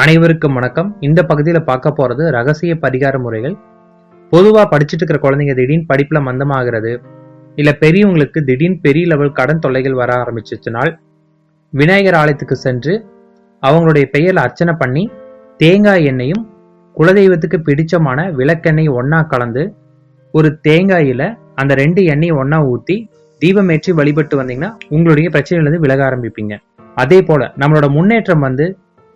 அனைவருக்கும் வணக்கம். இந்த பகுதியில் பார்க்க போகிறது ரகசிய பரிகார முறைகள். பொதுவாக படிச்சுட்டு இருக்கிற குழந்தைங்க திடீர்னு படிப்பில் மந்தமாகிறது இல்லை பெரியவங்களுக்கு திடீர்னு பெரிய லெவல் கடன் தொல்லைகள் வர ஆரம்பிச்சிச்சுனால் விநாயகர் ஆலயத்துக்கு சென்று அவங்களுடைய பெயரில் அர்ச்சனை பண்ணி தேங்காய் எண்ணெயும் குலதெய்வத்துக்கு பிடிச்சமான விளக்கெண்ணெய் ஒன்றா கலந்து ஒரு தேங்காயில் அந்த ரெண்டு எண்ணெயை ஒன்றா ஊற்றி தீபம் ஏற்றி வழிபட்டு வந்தீங்கன்னா உங்களுடைய பிரச்சனையிலிருந்து விலக ஆரம்பிப்பீங்க. அதே போல நம்மளோட முன்னேற்றம் வந்து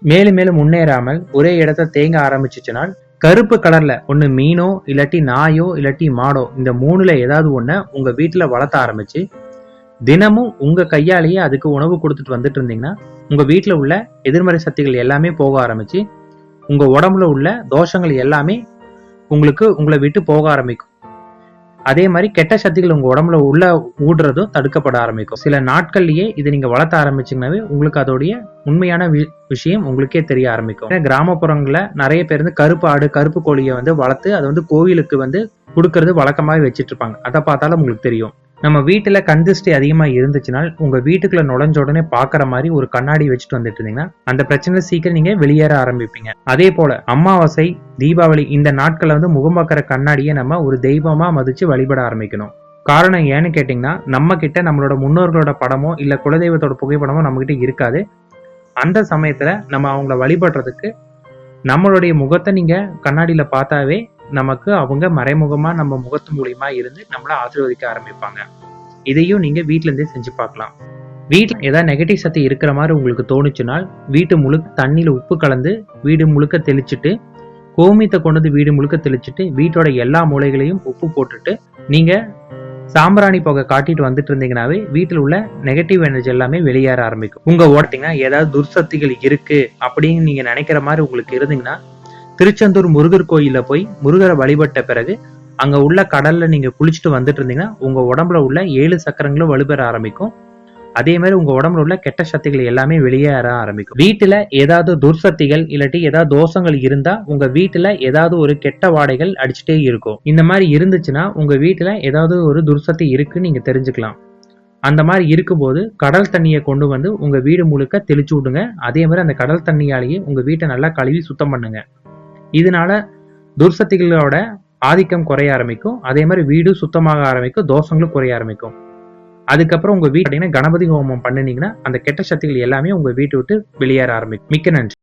மேலும் மேலும் முன்னேறாமல் ஒரே இடத்த தேங்க ஆரம்பிச்சிச்சுன்னா கருப்பு கலர்ல ஒண்ணு மீனோ இல்லாட்டி நாயோ இல்லாட்டி மாடோ இந்த மூணுல ஏதாவது ஒண்ண உங்க வீட்டுல வளர்த்த ஆரம்பிச்சு தினமும் உங்க கையாலேயே அதுக்கு உணவு கொடுத்துட்டு வந்துட்டு இருந்தீங்கன்னா உங்க வீட்டுல உள்ள எதிர்மறை சக்திகள் எல்லாமே போக ஆரம்பிச்சு உங்க உடம்புல உள்ள தோஷங்கள் எல்லாமே உங்களுக்கு உங்களை விட்டு போக ஆரம்பிக்கும். அதே மாதிரி கெட்ட சக்திகள் உங்க உடம்புல உள்ள ஊடுறதும் தடுக்கப்பட ஆரம்பிக்கும். சில நாட்கள்லயே இதை நீங்க வளர்த்த ஆரம்பிச்சீங்கன்னாவே உங்களுக்கு அதோடைய உண்மையான வி- விஷயம் உங்களுக்கே தெரிய ஆரம்பிக்கும். ஏன்னா கிராமப்புறங்களில் நிறைய பேர் வந்து கருப்பு ஆடு கருப்பு கோழியை வந்து வளர்த்து அதை வந்து கோவிலுக்கு வந்து கொடுக்கறது வழக்கமாகவே வச்சுட்டு இருப்பாங்க. அதை பார்த்தாலும் உங்களுக்கு தெரியும். நம்ம வீட்டில் கந்திஷ்டி அதிகமாக இருந்துச்சுனால் உங்கள் வீட்டுக்குள்ள நுழைஞ்ச உடனே பார்க்குற மாதிரி ஒரு கண்ணாடி வச்சுட்டு வந்துட்டு இருந்தீங்கன்னா அந்த பிரச்சனை சீக்கிரம் நீங்கள் வெளியேற ஆரம்பிப்பீங்க. அதே போல் அமாவாசை தீபாவளி இந்த நாட்களில் வந்து முகம் பார்க்குற கண்ணாடியை நம்ம ஒரு தெய்வமாக மதித்து வழிபட ஆரம்பிக்கணும். காரணம் ஏன்னு கேட்டிங்கன்னா நம்ம கிட்ட நம்மளோட முன்னோர்களோட படமோ இல்லை குலதெய்வத்தோட புகைப்படமோ நம்மக்கிட்ட இருக்காது. அந்த சமயத்தில் நம்ம அவங்கள வழிபடுறதுக்கு நம்மளுடைய முகத்தை நீங்கள் கண்ணாடியில் பார்த்தாவே நமக்கு அவங்க மறைமுகமா நம்ம முகத்து மூலியமா இருந்து நம்மளை ஆசீர்வதிக்க ஆரம்பிப்பாங்க. இதையும் நீங்க வீட்டிலேருந்தே செஞ்சு பார்க்கலாம். வீட்டில் ஏதாவது நெகட்டிவ் சக்தி இருக்கிற மாதிரி உங்களுக்கு தோணுச்சுன்னா வீட்டு முழுக்க தண்ணியில உப்பு கலந்து வீடு முழுக்க தெளிச்சிட்டு கோமியத்தை கொண்டு வந்து வீடு முழுக்க தெளிச்சுட்டு வீட்டோட எல்லா மூலைகளையும் உப்பு போட்டுட்டு நீங்க சாம்பிராணி புகை காட்டிட்டு வந்துட்டு இருந்தீங்கன்னாவே வீட்டில் உள்ள நெகட்டிவ் எனர்ஜி எல்லாமே வெளியேற ஆரம்பிக்கும். உங்க ஓட்டிங்கன்னா ஏதாவது துர்சக்திகள் இருக்கு அப்படின்னு நீங்க நினைக்கிற மாதிரி உங்களுக்கு இருந்தீங்கன்னா திருச்செந்தூர் முருகர் கோயிலில் போய் முருகரை வழிபட்ட பிறகு அங்க உள்ள கடல்ல நீங்க குளிச்சுட்டு வந்துட்டு இருந்தீங்கன்னா உங்க உடம்புல உள்ள ஏழு சக்கரங்களும் வலுப்பெற ஆரம்பிக்கும். அதே மாதிரி உங்க உடம்புல உள்ள கெட்ட சக்திகள் எல்லாமே வெளியேற ஆரம்பிக்கும். வீட்டுல ஏதாவது துர்சக்திகள் இல்லாட்டி ஏதாவது தோஷங்கள் இருந்தா உங்க வீட்டுல ஏதாவது ஒரு கெட்ட வாடைகள் அடிச்சுட்டே இருக்கும். இந்த மாதிரி இருந்துச்சுன்னா உங்க வீட்டுல ஏதாவது ஒரு துர்சக்தி இருக்குன்னு நீங்க தெரிஞ்சுக்கலாம். அந்த மாதிரி இருக்கும்போது கடல் தண்ணியை கொண்டு வந்து உங்க வீடு முழுக்க தெளிச்சு விடுங்க. அதே மாதிரி அந்த கடல் தண்ணியாலேயே உங்க வீட்டை நல்லா கழுவி சுத்தம் பண்ணுங்க. இதனால துர்சக்திகளோட ஆதிக்கம் குறைய ஆரம்பிக்கும். அதே மாதிரி வீடு சுத்தமாக ஆரம்பிக்கும். தோஷங்களும் குறைய ஆரம்பிக்கும். அதுக்கப்புறம் உங்க வீட்டு கணபதி ஹோமம் பண்ணுனீங்கன்னா அந்த கெட்ட சக்திகள் எல்லாமே உங்க வீட்டை விட்டு வெளியேற ஆரம்பிக்கும். மிக்க நன்றி.